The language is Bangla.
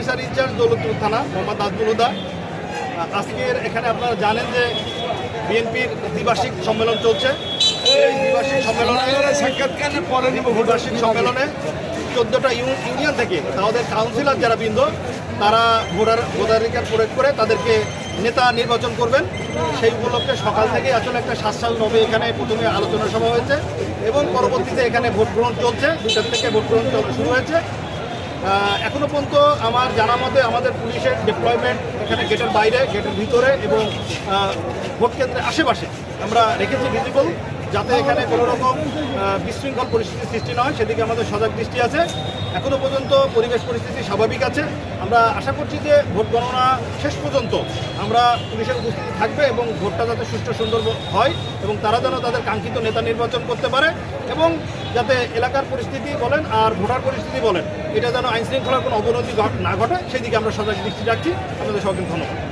অফিসার ইনচার্জ দৌলতপুর থানা, মোহাম্মদ আব্দুল হুদা। আজকের এখানে আপনারা জানেন যে বিএনপির দ্বিবার্ষিক সম্মেলন চলছে। দ্বিবার্ষিক সম্মেলনে সাক্ষাৎকার পরে সম্মেলনে চোদ্দোটা ইউনিয়ন থেকে তাদের কাউন্সিলর যারা বৃন্দ, তারা ভোটার ভোটাধিকার প্রয়োগ করে তাদেরকে নেতা নির্বাচন করবেন। সেই উপলক্ষে সকাল থেকে আসলে একটা সাতসাল নবে এখানে প্রথমে আলোচনা সভা হয়েছে এবং পরবর্তীতে এখানে ভোট গ্রহণ চলছে। দুটার থেকে ভোট গ্রহণ শুরু হয়েছে। এখনও পর্যন্ত আমার জানা মতে আমাদের পুলিশের ডিপ্লয়মেন্ট এখানে গেটের বাইরে গেটের ভিতরে এবং ভোট কেন্দ্রের আশেপাশে আমরা রেখেছি ভিজিবল যাতে এখানে কোনো রকম বিশৃঙ্খল পরিস্থিতির সৃষ্টি না হয় সেদিকে আমাদের সজাগ দৃষ্টি আছে। এখনও পর্যন্ত পরিবেশ পরিস্থিতি স্বাভাবিক আছে। আমরা আশা করছি যে ভোট গণনা শেষ পর্যন্ত আমরা পুলিশের উপস্থিতি থাকবে এবং ভোটটা যাতে সুষ্ঠু সুন্দর হয় এবং তারা যেন তাদের কাঙ্ক্ষিত নেতা নির্বাচন করতে পারে এবং যাতে এলাকার পরিস্থিতি বলেন আর ভোটার পরিস্থিতি বলেন, এটা যেন আইনশৃঙ্খলার কোনো অবনতি না ঘটে সেই দিকে আমরা সজাগ দৃষ্টি রাখছি। আপনাদের সবাইকে ধন্যবাদ।